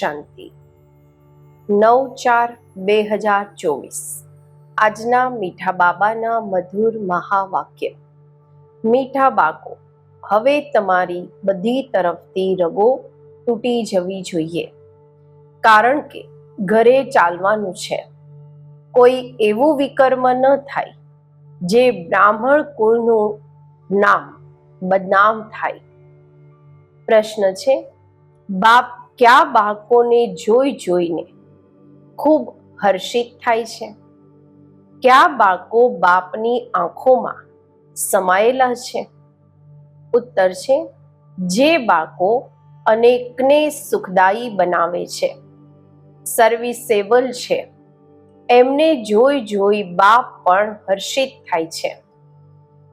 શાંતિ. નવ ચાર બે હજાર ચોવીસ. આજના મીઠા બાબાના મધુર મહાવાક્ય. મીઠા બાકો હવે તમારી બધી તરફથી રગો તૂટી જવી જોઈએ. કારણ કે ઘરે ચાલવાનું છે. કોઈ એવું વિકર્મ ન થાય, જે બ્રાહ્મણ કુળનું નામ બદનામ થાય. પ્રશ્ન છે, બાપ કયા બાળકોને જોઈ જોઈને ખૂબ હર્ષિત થાય છે? કયા બાળકો બાપની આંખોમાં સમાયેલા છે? ઉત્તર છે, જે બાળકો અનેકને સુખદાયી બનાવે છે. સર્વિસેબલ છે. એમને જોઈ જોઈ બાપ પણ હર્ષિત થાય છે.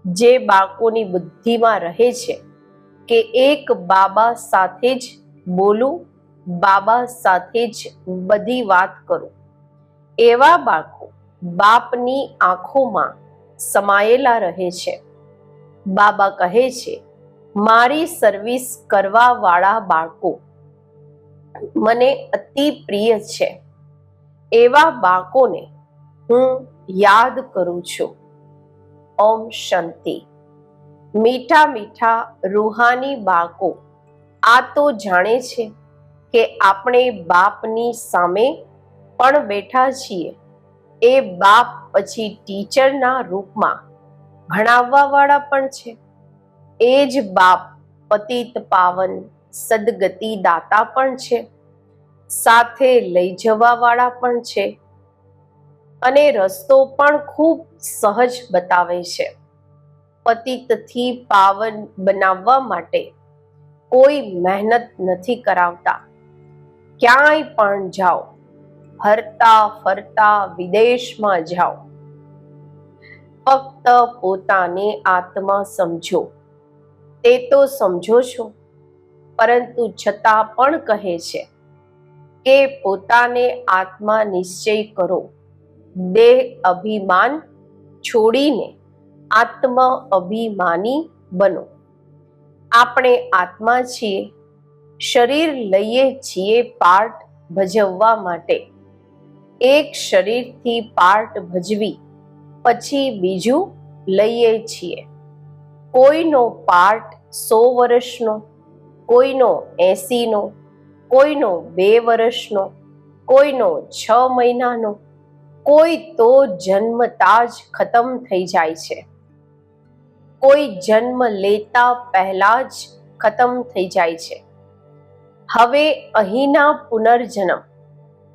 જે બાળકોની બુદ્ધિમાં રહે છે કે એક બાબા સાથે જ બોલું બાબા સાથે જ બધી વાત કરું. એવા બાળકો બાપની આંખોમાં સમાયેલા રહે છે. બાબા કહે છે, મારી સર્વિસ કરવા વાળા બાળકો, મને અતિ પ્રિય છે. એવા બાળકોને હું યાદ કરું છું. ઓમ શાંતિ. મીઠા મીઠા રૂહાની બાળકો આ તો જાણે છે કે આપણે બાપની સામે પણ બેઠા છીએ. એ બાપ પછી ટીચરના રૂપમાં ભણાવવાવાળા પણ છે. એ જ બાપ પતિત પાવન સદગતિ દાતા પણ છે. સાથે લઈ જવાવાળા પણ છે. અને રસ્તો પણ ખૂબ સહજ બતાવે છે. પતિતથી પાવન બનાવવા માટે કોઈ મહેનત નથી કરાવતા. ક્યાંય પણ જાઓ, હરતા ફરતા વિદેશમાં જાઓ. ફક્ત પોતાને આત્મા સમજો. તે તો સમજો છો, પરંતુ છતાં પણ કહે છે કે પોતાને આત્મા નિશ્ચય કરો. દેહ અભિમાન છોડીને આત્મ અભિમાની બનો. આપણે આત્મા છીએ શરીર લઈએ છીએ પાર્ટ ભજવવા માટે. એક શરીરથી પાર્ટ ભજવી, પછી બીજું લઈએ છીએ. કોઈનો પાર્ટ સો વર્ષનો, કોઈનો એસીનો, કોઈનો બે વર્ષનો, કોઈનો છ મહિનાનો, કોઈ તો જન્મતા જ ખતમ થઈ જાય છે. કોઈ જન્મ લેતા પહેલા જ ખતમ થઈ જાય છે. હવે અહીંના પુનર્જન્મ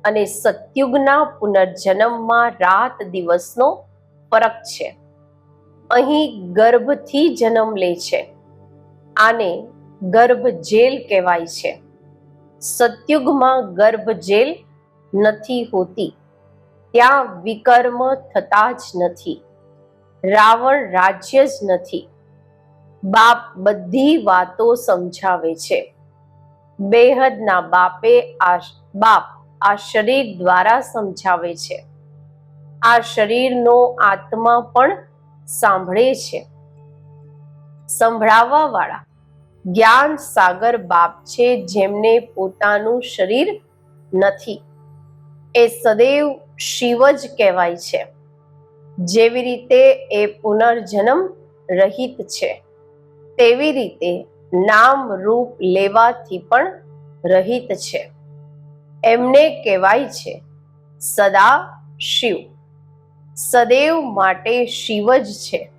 અને સત્યુગના પુનર્જન્મમાં રાત દિવસનો ફરક છે. અહીં ગર્ભથી જન્મ લે છે. આને ગર્ભ જેલ કહેવાય છે. સત્યુગમાં ગર્ભ જેલ નથી હોતી. ત્યાં વિકર્મ થતા જ નથી. રાવણ રાજ્ય જ નથી. બાપ બધી વાતો સમજાવે છે. બેહદના બાપે બાપ આ શરીર દ્વારા સમજાવે છે. આ શરીરનો આત્મા પણ સાંભળે છે. સંભળાવવા વાળા જ્ઞાન સાગર બાપ છે જેમને પોતાનું શરીર નથી. એ સદૈવ શિવ જ કહેવાય છે. જેવી રીતે એ પુનર્જન્મ રહિત છે, તેવી રીતે નામ રૂપ લેવાથી પણ રહિત છે. એમને કહેવાય છે, સદા શિવ. સદૈવ માટે શિવ જ છે.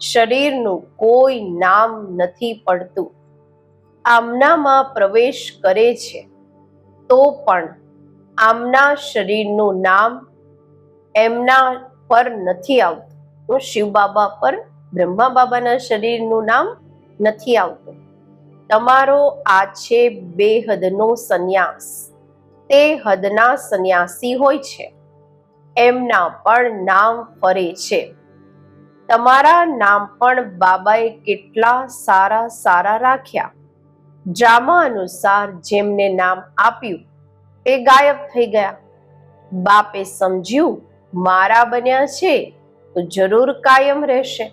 શરીરનું કોઈ નામ નથી પડતું. આમનામાં પ્રવેશ કરે છે. તો પણ આમના શરીરનું નામ એમના પર નથી આવતું. શિવ બાબા પર, બ્રહ્મા બાબાના શરીરનું નામ નથી આવતો. તમારો આ છે બેહદનો સંન્યાસ. તે હદના સંન્યાસી હોય છે. એમના પણ નામ ફરે છે. તમારા નામ પણ બાબાએ કેટલા સારા સારા રાખ્યા. ડ્રામા અનુસાર જેમને નામ આપ્યું, તે ગાયબ થઈ ગયા. બાપે સમજ્યું, મારા બન્યા છે તો જરૂર કાયમ રહેશે.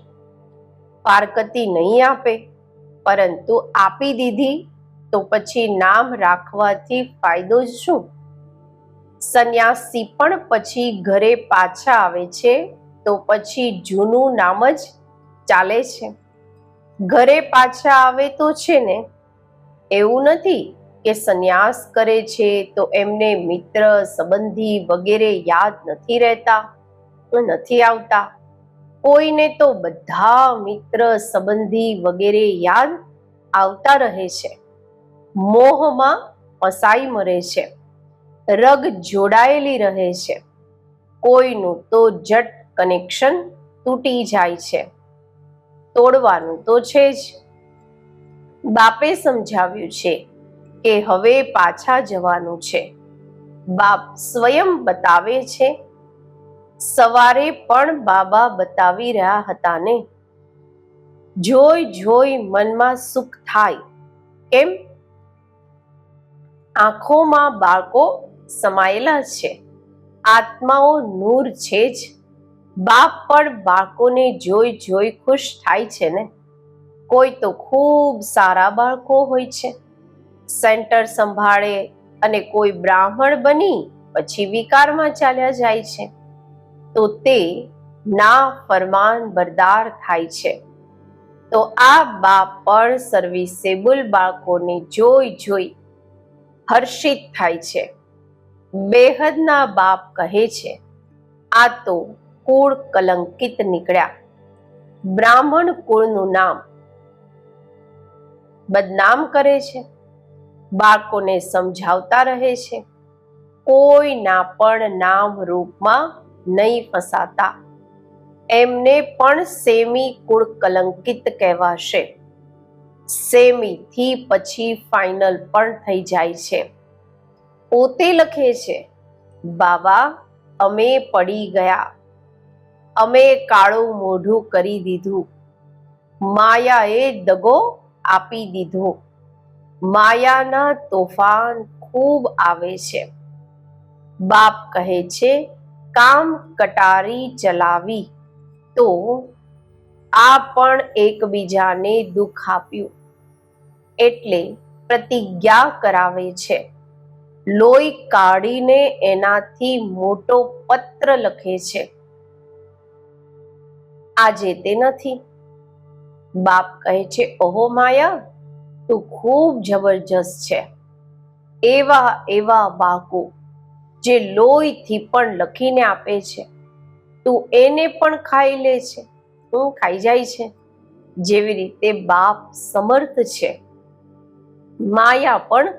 પારકતી નહીં આપે. પરંતુ આપી દીધી તો પછી નામ રાખવાથી ફાયદો જ શું? સંન્યાસી પણ પછી ઘરે પાછા આવે છે તો પછી જૂનું નામ જ ચાલે છે. ઘરે પાછા આવે તો છે ને? એવું નથી કે સંન્યાસ કરે છે તો એમને મિત્ર, સંબંધી વગેરે યાદ નથી રહેતા નથી આવતા. કોઈને તો બધા મિત્ર સંબંધી વગેરે યાદ આવતા રહે છે. મોહમાં ફસાઈ મરે છે. રગ જોડાયેલી રહે છે. કોઈનું તો જટ કનેક્શન તૂટી જાય છે. તોડવાનું તો છે જ. બાપે સમજાવ્યું છે કે હવે પાછા જવાનું છે. બાપ સ્વયં બતાવે છે સવારે પણ બાબા બતાવી રહ્યા હતા ને જોઈ જોઈ મનમાં સુખ થાય. કેમ? આંખોમાં બાળકો સમાયેલા છે. આત્માઓ નૂર છે જ. બાપ પણ બાળકોને જોઈ જોઈ ખુશ થાય છે ને. કોઈ તો ખૂબ સારા બાળકો હોય છે. સેન્ટર સંભાળે અને કોઈ બ્રાહ્મણ બની પછી વિકારમાં ચાલ્યા જાય છે. તો તે ના ફરમાન બરદાર થાય છે. તો આ બાપ પણ સર્વિસેબલ બાળકોને જોઈ જોઈ હર્ષિત થાય છે. બેહદના બાપ કહે છે, આ તો કુળ કલંકિત નીકળ્યા. બ્રાહ્મણ કુળનું નામ બદનામ કરે છે. બાળકોને સમજાવતા રહે છે. કોઈના પણ નામ રૂપમાં નહીં ફસાતા. એમને પણ સેમી કુળ કલંકિત કહેવાશે. સેમી થી પછી ફાઇનલ પણ થઈ જાય છે. પોતે લખે છે, બાબા, અમે પડી ગયા. અમે કાળું મોઢું કરી દીધું. માયાએ દગો આપી દીધો. માયાના તોફાન ખૂબ આવે છે. બાપ કહે છે કામ કટારી ચલાવી તો આ પણ એકબીજાને દુઃખ આપ્યું. એટલે પ્રતિજ્ઞા કરાવે છે. લોહી કાઢીને એનાથી મોટો પત્ર લખે છે. આજે તે નથી. બાપ કહે છે, ઓહો માયા, તું ખૂબ જબરજસ્ત છે. એવા એવા બાકો જે લોહીથી પણ લખીને આપે છે. તું એને પણ ખાઈ લે છે. હું ખાઈ જાય છે. જેવી રીતે બાપ સમર્થ છે. માયા પણ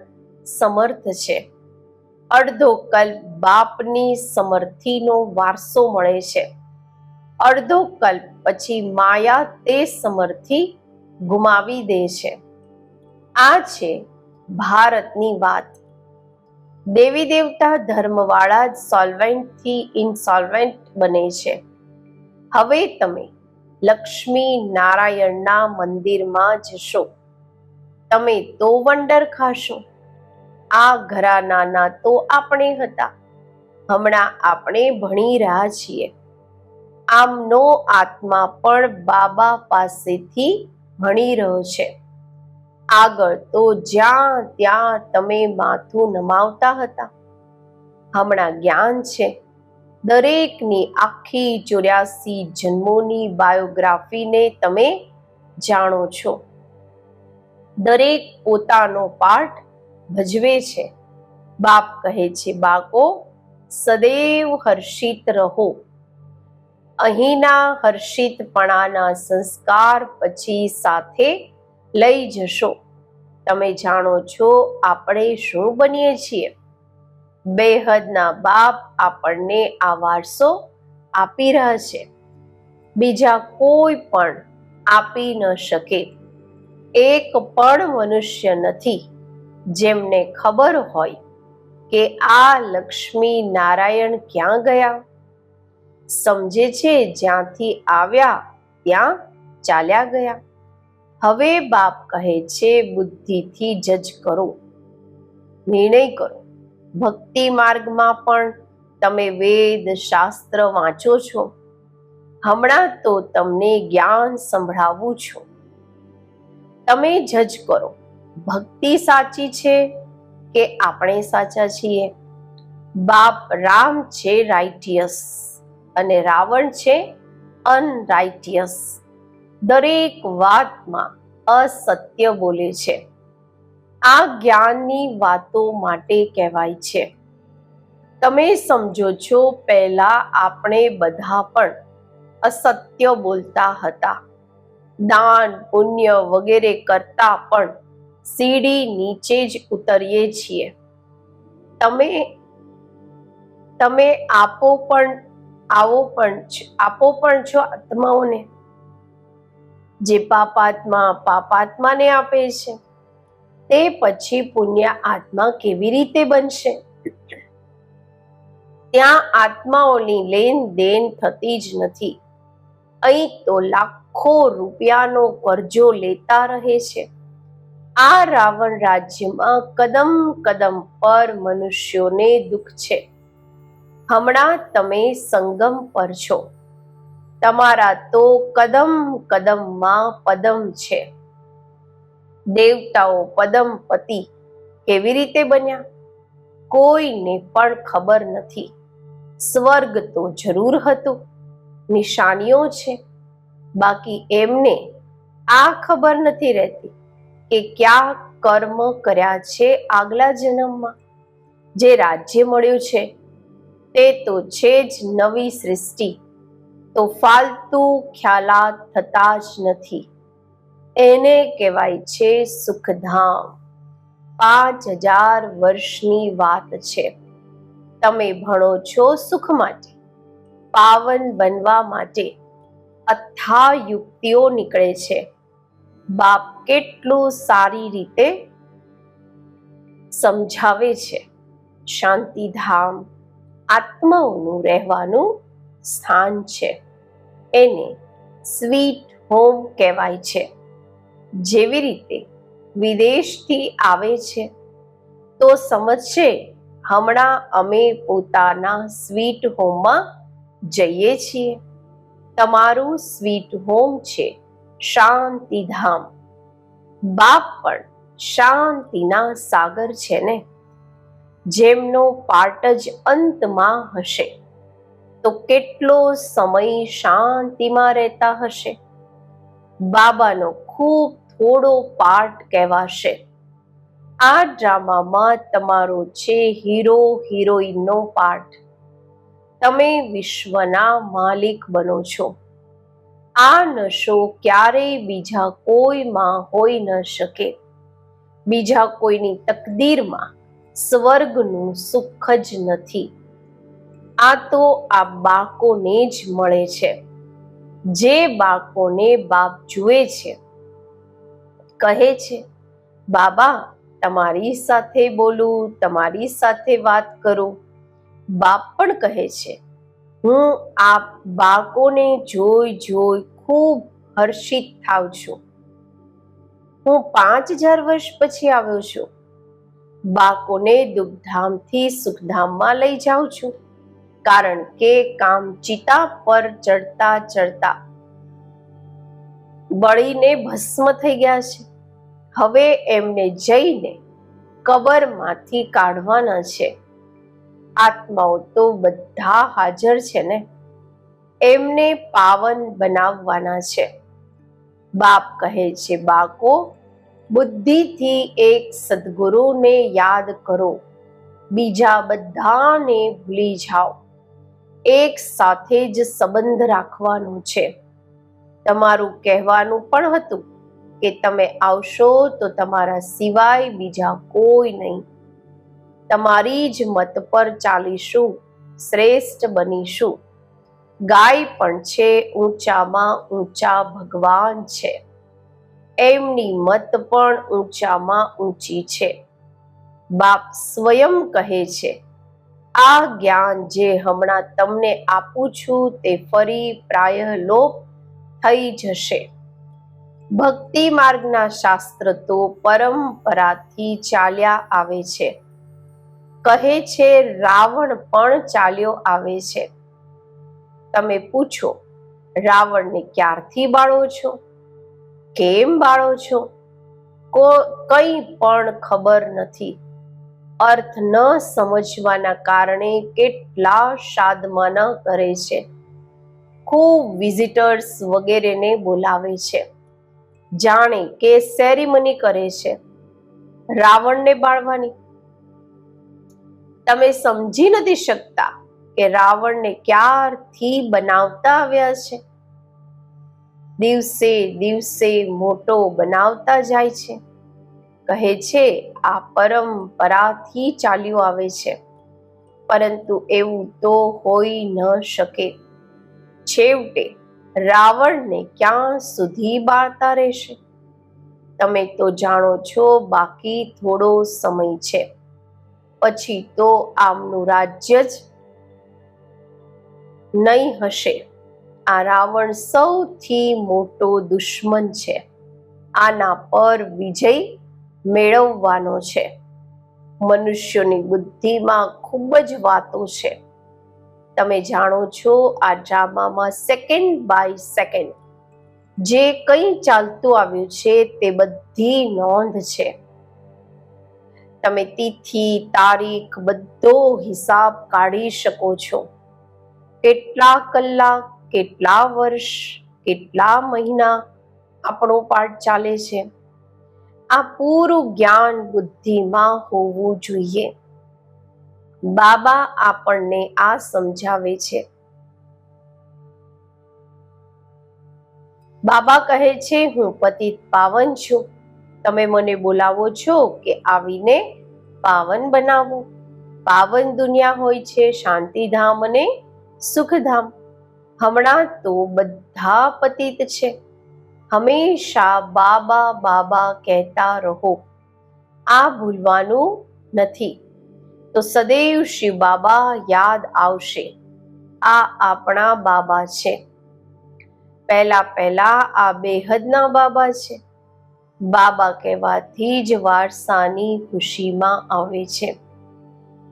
સમર્થ છે. અડધો કલ્પ બાપની સમર્થીનો વારસો મળે છે. અડધો કલ્પ પછી માયા તે સમર્થી ગુમાવી દે છે. આ છે ભારતની વાત. દેવી દેવતા ધર્મવાળા જ સોલ્વેન્ટથી ઇનસોલ્વેન્ટ બને છે. હવે તમે લક્ષ્મી નારાયણના મંદિરમાં જશો. તમે તો વંડર ખાશો. આ ઘરાનાના તો આપણે હતા. હમણાં આપણે ભણી રહ્યા છીએ. આમનો આત્મા પણ બાબા પાસેથી ભણી રહ્યો છે. આગળ તો જ્યાં ત્યાં તમે માથું નમાવતા હતા. હમણાં જ્ઞાન છે. દરેકની આખી ચોર્યાસી જન્મોની બાયોગ્રાફીને તમે જાણો છો. દરેક પોતાનો પાઠ ભજવે છે. બાપ કહે છે બાકો સદૈવ હર્ષિત રહો. અહીંના હર્ષિતપણાના સંસ્કાર પછી સાથે લઈ જશો. તમે જાણો છો આપણે શું બનીએ છીએ. બેહદના બાપ આપણને આ વારસો આપી રહ્યા છે. બીજા કોઈ પણ આપી ન શકે. એક પણ મનુષ્ય નથી જેમને ખબર હોય કે આ લક્ષ્મી નારાયણ ક્યાં ગયા. સમજે છે જ્યાંથી આવ્યા ત્યાં ચાલ્યા ગયા. હવે બાપ કહે છે, બુદ્ધિથી જજ કરો, નિર્ણય કરો. ભક્તિ માર્ગમાં પણ તમે વેદ શાસ્ત્ર વાંચો છો. હમણાં તો તમને જ્ઞાન સંભળાવું છું. તમે જજ કરો. ભક્તિ સાચી છે કે આપણે સાચા છીએ? બાપ રામ છે રાઇટિયસ અને રાવણ છે અનરાઇટિયસ દરેક વાતમાં અસત્ય બોલે છે. આ જ્ઞાનની વાતો માટે કહેવાય છે. તમે સમજો છો, પહેલા આપણે બધા પણ અસત્ય બોલતા હતા. દાન, પુણ્ય વગેરે કરતા પણ સીડી નીચે જ ઉતરીએ છીએ. તમે તમે આપો પણ, આવો પણ આપો પણ છો આત્માઓને. જે પાપાત્મા પાપાત્માને આપે છે, તે પછી પુણ્ય આત્મા કેવી રીતે બનશે? ત્યાં આત્માઓની લેન દેન થતી જ નથી. અહીં તો લાખો રૂપિયાનો કરજો લેતા રહે છે. આ રાવણ રાજ્યમાં કદમ કદમ પર મનુષ્યોને દુઃખ છે. હમણાં તમે સંગમ પર છો. તમારા તો કદમ કદમમાં પદમ છે. દેવતાઓ પદમપતિ કેવી રીતે બન્યા? કોઈને પણ ખબર નથી. સ્વર્ગ તો જરૂર હતું. નિશાનીઓ છે. બાકી એમને આ ખબર નથી રહેતી કે ક્યાં કર્મ કર્યા છે આગલા જન્મમાં. જે રાજ્ય મળ્યું છે તે તો છે જ નવી સૃષ્ટિ. તો ફાલતુ ખ્યાલાત થતા જ નથી. એને કહેવાય છે સુખધામ. પાંચ હજાર વર્ષની વાત છે. તમે ભણો છો સુખ માટે. પાવન બનવા માટે અથા યુક્તિઓ નીકળે છે. બાપ કેટલું સારી રીતે સમજાવે છે. શાંતિધામ, આત્માઓનું રહેવાનું સ્થાન છે. એને સ્વીટ હોમ કહેવાય છે. જેવી રીતે વિદેશથી આવે છે, તો સમજશે હમણાં અમે પોતાના સ્વીટ હોમમાં જઈએ છીએ. તમારું સ્વીટ હોમ છે શાંતિધામ. બાપ પણ શાંતિના સાગર છે ને? જેમનો પાર્ટ જ અંતમાં હશે. તો કેટલો સમય શાંતિમાં રહેતા હશે? બાબાનો ખૂબ થોડો પાર્ટ કહેવાશે. આ ડ્રામામાં તમારો છે હીરો, હિરોઈનનો પાર્ટ તમે વિશ્વના માલિક બનો છો. આ નશો ક્યારેય બીજા કોઈમાં હોઈ ન શકે. બીજા કોઈની તકદીરમાં સ્વર્ગનું સુખ જ નથી. આ તો આ બાકોને જ મળે છે. જે બાકોને બાપ જુએ છે, કહે છે, બાબા, તમારી સાથે બોલું, તમારી સાથે વાત કરું. બાપ પણ કહે છે, હું આ બાકોને જોઈ જોઈ ખૂબ હર્ષિત થાવ છું. હું પાંચ હજાર વર્ષ પછી આવ્યો છું. બાકોને દુઃખધામથી સુખધામમાં લઈ જાઉં છું. કારણ કે કામ ચિતા પર ચડતા ચડતા બળીને ભસ્મ થઈ ગયા છે. હવે એમને જઈને કબરમાંથી કાઢવાના છે. આત્માઓ તો બધા હાજર છે ને? એમને પાવન બનાવવાના છે. બાપ કહે છે બાકો બુદ્ધિથી એક સદગુરુને યાદ કરો. બીજા બધાને ભૂલી જાઓ. એક સાથે જ સંબંધ રાખવાનો છે. તમારું કહેવાનું પણ હતું કે તમે આવશો તો તમારા સિવાય બીજા કોઈ નહીં. તમારી જ મત પર ચાલીશું, શ્રેષ્ઠ બનીશું. ગાય પણ છે, ઊંચામાં ઊંચા ભગવાન છે. એમની મત પણ ઊંચામાં ઊંચી છે. બાપ સ્વયં કહે છે આ જ્ઞાન જે હમણાં તમને આપું છું તે ફરી પ્રાય લોપ થઈ જશે. ભક્તિ માર્ગના શાસ્ત્ર તો પરંપરાથી ચાલ્યા આવે છે. કહે છે, રાવણ પણ ચાલ્યો આવે છે. તમે પૂછો, રાવણને ક્યારથી બાળો છો? કેમ બાળો છો? કો, કંઈ પણ ખબર નથી. અર્થ ન સમજવાના કારણે કેટલા સાધમાના કરે છે. ખૂબ વિઝિટર્સ વગેરેને બોલાવે છે. જાણે કે સેરેમની કરે છે. રાવણને બાળવાની. તમે સમજી નથી શકતા કે રાવણને ક્યારથી બનાવતા આવ્યા છે. દિવસે દિવસે મોટો બનાવતા જાય છે. કહે છે, આ પરંપરાથી ચાલ્યું આવે છે. પરંતુ એવું તો હોઈ ન શકે. છેવટે રાવણને ક્યાં સુધી બાળતા રહેશે? તમે તો જાણો છો, બાકી થોડો સમય છે. પછી તો આમનું રાજ્ય જ નહીં હશે. આ રાવણ સૌથી મોટો દુશ્મન છે. આના પર વિજય મેળવવાનો છે. મનુષ્યોની બુદ્ધિમાં ખૂબ જ વાતો છે. તમે જાણો છો આ ડ્રામામાં સેકન્ડ બાય સેકન્ડ જે કંઈ ચાલતું આવ્યું છે તે બધી નોંધ છે. તમે તિથિ, તારીખ બધો હિસાબ કાઢી શકો છો. કેટલા કલાક, કેટલા વર્ષ, કેટલા મહિના આપણો પાઠ ચાલે છે? આ પૂરું જ્ઞાન બુદ્ધિમાં હોવું જોઈએ. બાબા આપણને આ સમજાવે છે. બાબા કહે છે, હું પતિત પાવન છું. તમે મને બોલાવો છો કે આવીને પાવન બનાવો. પાવન દુનિયા હોય છે શાંતિધામ અને સુખધામ. હમણાં તો બધા પતિત છે. હંમેશા બાબા બાબા કહેતા રહો. આ ભૂલવાનું નથી. તો સદૈવ શિવ બાબા યાદ આવશે. આ આપણા બાબા છે. પહેલા પહેલા આ બેહદના બાબા છે. બાબા કહેવાથી જ વારસાની ખુશીમાં આવે છે.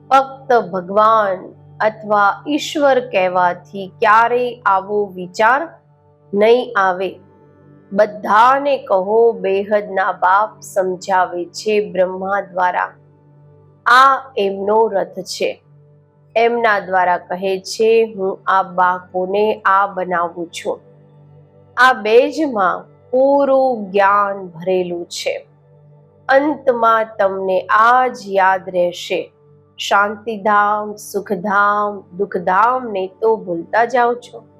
ફક્ત ભગવાન અથવા ઈશ્વર કહેવાથી ક્યારેય આવો વિચાર નહીં આવે. બધાને કહો, બેહદના બાપ સમજાવે છે બ્રહ્મા દ્વારા. આ એમનો રથ છે. એમના દ્વારા કહે છે, હું આ બાળકોને આ બનાવું છું. આ બેજમાં પૂરું જ્ઞાન ભરેલું છે. અંતમાં તમને આ જ યાદ રહેશે. શાંતિધામ, સુખધામ, દુઃખધામને તો ભૂલતા જાઓ છો.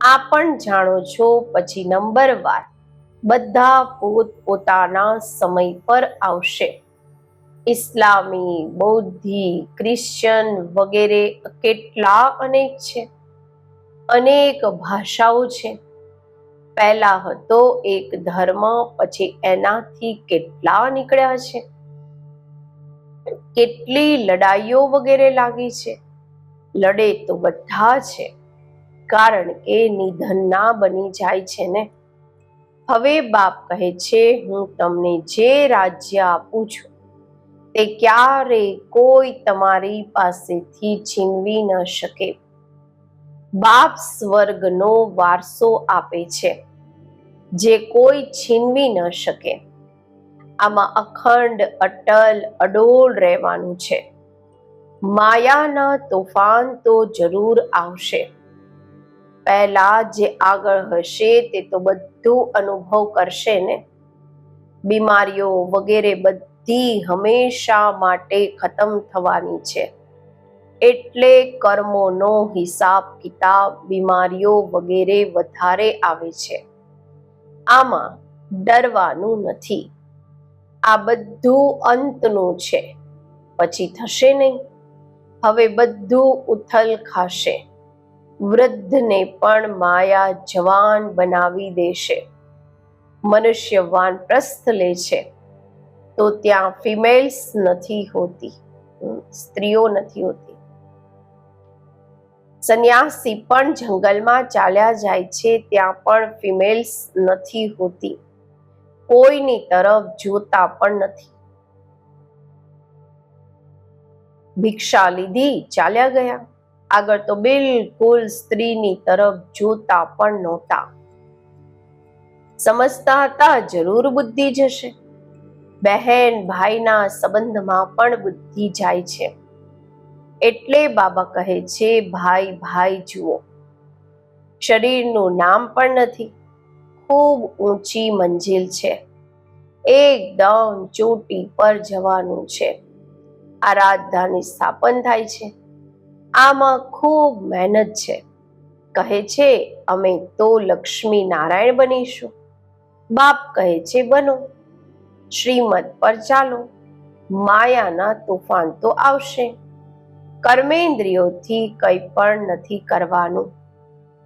આ પણ જાણો છો. પછી નંબર વાર બધા પોત પોતાના સમય પર આવશે. ઇસ્લામી, બૌદ્ધિ, ક્રિશ્ચન વગેરે કેટલા અનેક છે. અનેક ભાષાઓ છે. પહેલા હતો એક ધર્મ, પછી એનાથી કેટલા નીકળ્યા છે. કેટલી લડાઈઓ વગેરે લાગી છે. લડે તો બધા છે. કારણ કે નિધન ના બની જાય છે ને? હવે બાપ કહે છે, હું તમને જે રાજ્ય આપું છું, તે ક્યારે કોઈ તમારી પાસેથી છીનવી ન શકે. બાપ સ્વર્ગનો વારસો આપે છે, જે કોઈ છીનવી ન શકે. આમાં અખંડ, અટલ અડોળ રહેવાનું છે. માયાના તોફાન તો જરૂર આવશે. પહેલા જે આગળ હશે તે તો બધું અનુભવ કરશે ને? બીમારીઓ વગેરે બધી હંમેશા માટે ખતમ થવાની છે. એટલે કર્મોનો હિસાબ કિતાબ, બીમારીઓ વગેરે વધારે આવે છે. આમાં ડરવાનું નથી. આ બધું અંતનું છે. પછી થશે નહીં. હવે બધું ઉથલ ખાશે. વૃદ્ધને પણ માયા જવાન બનાવી દેશે. મનુષ્ય વાનપ્રસ્થ લે છે. તો ત્યાં ફિમેલ્સ નથી હોતી. સ્ત્રીઓ નથી હોતી. સંન્યાસી પણ જંગલમાં ચાલ્યા જાય છે, ત્યાં પણ ફિમેલ્સ નથી હોતી. કોઈની તરફ જોતા પણ નથી. ભિક્ષા લીધી, ચાલ્યા ગયા. આગળ તો બિલકુલ સ્ત્રીની તરફ જોતા પણ નહોતા. સમજતા હતા જરૂર બુદ્ધિ જશે. બહેન ભાઈના સંબંધમાં પણ બુદ્ધિ જાય છે. એટલે બાબા કહે છે, ભાઈ ભાઈ, જુઓ. શરીરનું નામ પણ નથી. ખૂબ ઊંચી મંજિલ છે. એકદમ ચોટી પર જવાનું છે. આરાધનાની સ્થાપન થાય છે. આમાં ખૂબ મહેનત છે. કહે છે, અમે તો લક્ષ્મી નારાયણ બનીશું. બાપ કહે છે, બનો. શ્રીમદ પર ચાલો. માયાના તોફાન તો આવશે. કર્મેન્દ્રિયોથી કંઈ પણ નથી કરવાનું.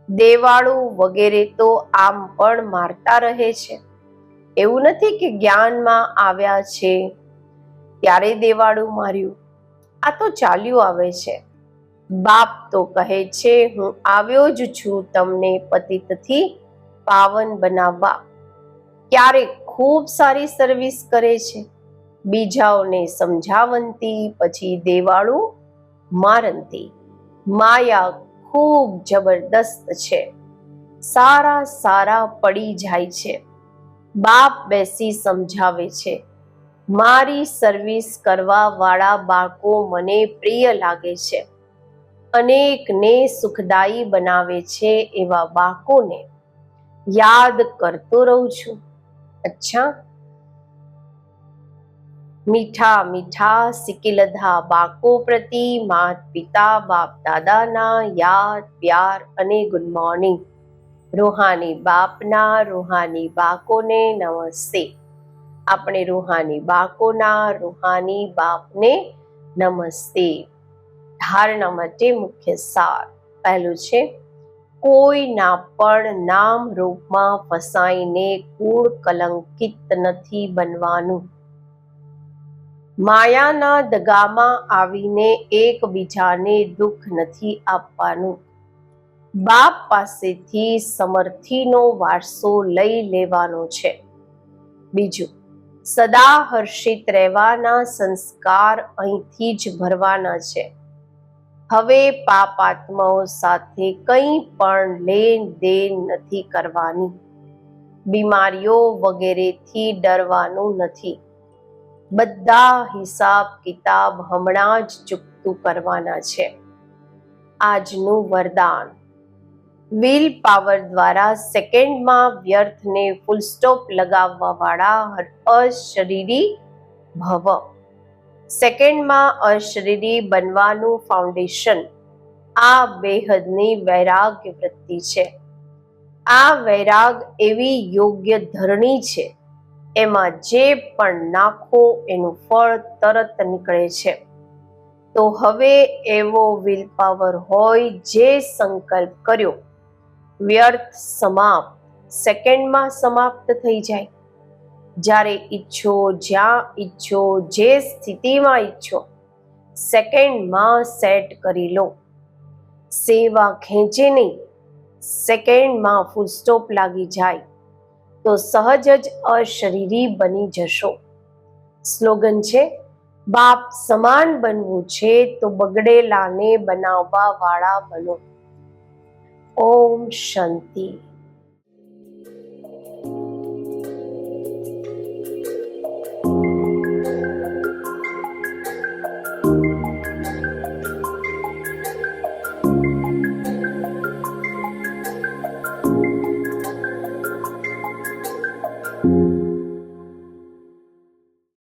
દેવાળું વગેરે તો આમ પણ મારતા રહે છે. એવું નથી કે જ્ઞાનમાં આવ્યા છે. ત્યારે દેવાળું માર્યું? આ તો ચાલ્યું આવે છે. બાપ તો કહે છે, હું આવ્યો જ છું તમને પતિતથી પાવન બનાવવા. ક્યારેક ખૂબ સારી સર્વિસ કરે છે. બીજાઓને સમજાવંતી, પછી દેવાળું મારંતી. માયા ખૂબ જબરદસ્ત છે. સારા સારા પડી જાય છે. બાપ બેસી સમજાવે છે, મારી સર્વિસ કરવા વાળા બાળકો મને પ્રિય લાગે છે. અનેકને સુખદાયી બનાવે છે એવા બાળકોને યાદ કરતો રહું છું. અચ્છા. મીઠા મીઠા સિકિલધા બાળકો પ્રતિ માત પિતા, બાપ દાદાના યાદ, પ્યાર અને ગુડ મોર્નિંગ. રૂહાની બાપના, રૂહાની બાળકોને નમસ્તે. આપણે રૂહાની બાકોના રૂહાની બાપને નમસ્તે. ધારણા માટે મુખ્ય સાર પહેલું છે, કોઈના પણ નામ રૂપમાં ફસાઈને કુળ કલંકિત નથી બનવાનું. માયાના દગામાં આવીને એકબીજાને દુઃખ નથી આપવાનું. બાપ પાસેથી સમર્થીનો વારસો લઈ લેવાનો છે. બીજું સદા હર્ષિત રહેવાના સંસ્કાર અહીંથી જ ભરવાના છે. હવે પાપ આત્માઓ સાથે કંઈ પણ લેન દેન નથી કરવાની. બીમારીઓ વગેરેથી ડરવાનું નથી. બધા હિસાબ કિતાબ હમણાં જ ચૂકતું કરવાના છે. આજનું વરદાન. વિલ પાવર દ્વારા સેકન્ડમાં વ્યર્થને ફૂલ સ્ટોપ લગાવવાવાળા અશરીરી ભવ. સેકન્ડમાં અશરીરી બનવાનું ફાઉન્ડેશન આ બેહદની વૈરાગ્ય વૃત્તિ છે. આ વૈરાગ એવી યોગ્ય ધરણી છે, એમાં જે પણ નાખો એનું ફળ તરત નીકળે છે. તો હવે એવો વિલ પાવર હોય જે સંકલ્પ કર્યો, વ્યર્થ સમાપ્ત, સેકન્ડમાં સમાપ્ત થઈ જાય. જ્યારે ઈચ્છો, જ્યાં ઈચ્છો, જે સ્થિતિમાં ઈચ્છો, સેકન્ડમાં સેટ કરી લો. સેવા ખેંચે નહીં, સેકન્ડમાં ફૂલ સ્ટોપ લાગી જાય, તો સહજ જ અશરીરી બની જશો. સ્લોગન છે, બાપ સમાન બનવું છે, તો બગડેલાને બનાવવા વાળા બનો. ઓમ શાંતિ.